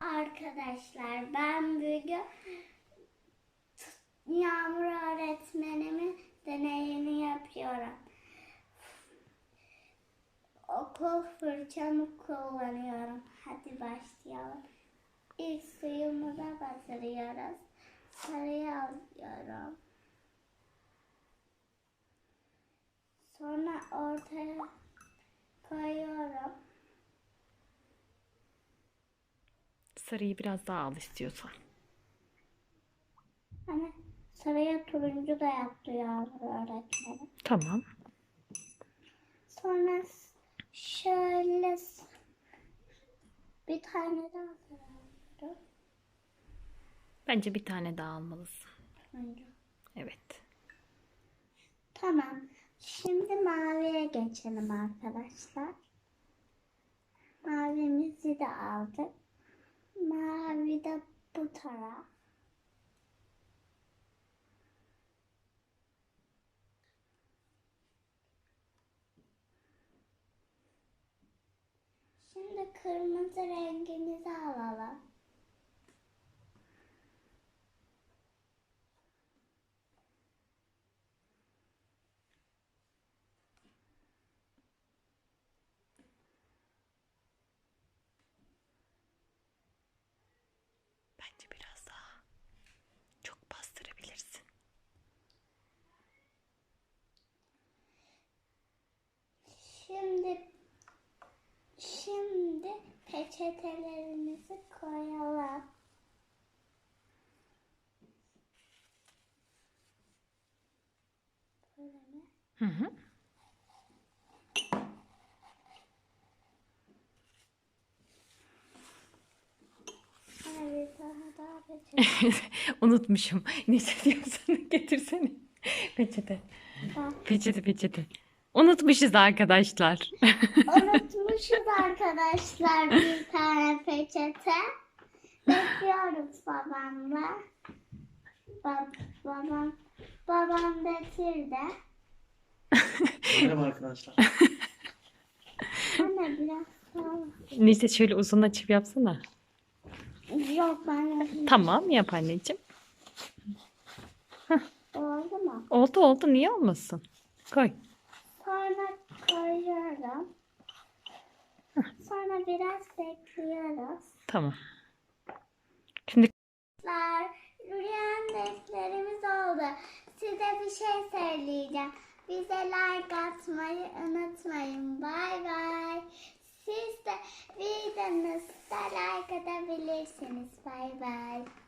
Arkadaşlar ben bugün Yağmur öğretmenimin deneyini yapıyorum. Okul fırçamı kullanıyorum. Hadi başlayalım. İlk suyumuza batırıyoruz. Sarıyı alıyorum. Sonra ortaya koyuyorum. Sarıyı biraz daha al istiyorsan. Hani sarıya turuncu da yaptı Yağmur öğretmenim. Tamam. Sonra şöyle bir tane daha sarıyorum. Bence bir tane daha almalısın. Turuncu. Evet. Tamam. Şimdi maviye geçelim arkadaşlar. Mavimizi de aldık. 得不疼啊。现在可以吗？再来。Bence biraz daha. Çok bastırabilirsin. Şimdi şimdi peçetelerimizi koyalım. Böyle mi? Hı hı. Sonra bir peçete. Unutmuşum. Neyse diyorsan getirsene. Peçete. Bak, Peçete peçete. Unutmuşuz arkadaşlar. Unutmuşuz arkadaşlar bir tane peçete. Bekliyoruz babamla. Bab babam babam getirdi. Merhaba arkadaşlar. Anne biraz. Neyse şöyle uzun açıp yapsana. Yok ben yapayım. Tamam yap anneciğim. Oldu mu? Oldu oldu niye olmasın? Koy. Sonra koyuyorum. Sonra biraz bekliyoruz. Tamam. Şimdi Rüyan defterimiz oldu. Size bir şey söyleyeceğim. Bize like atmayı unutmayın. Bay bay. Siz de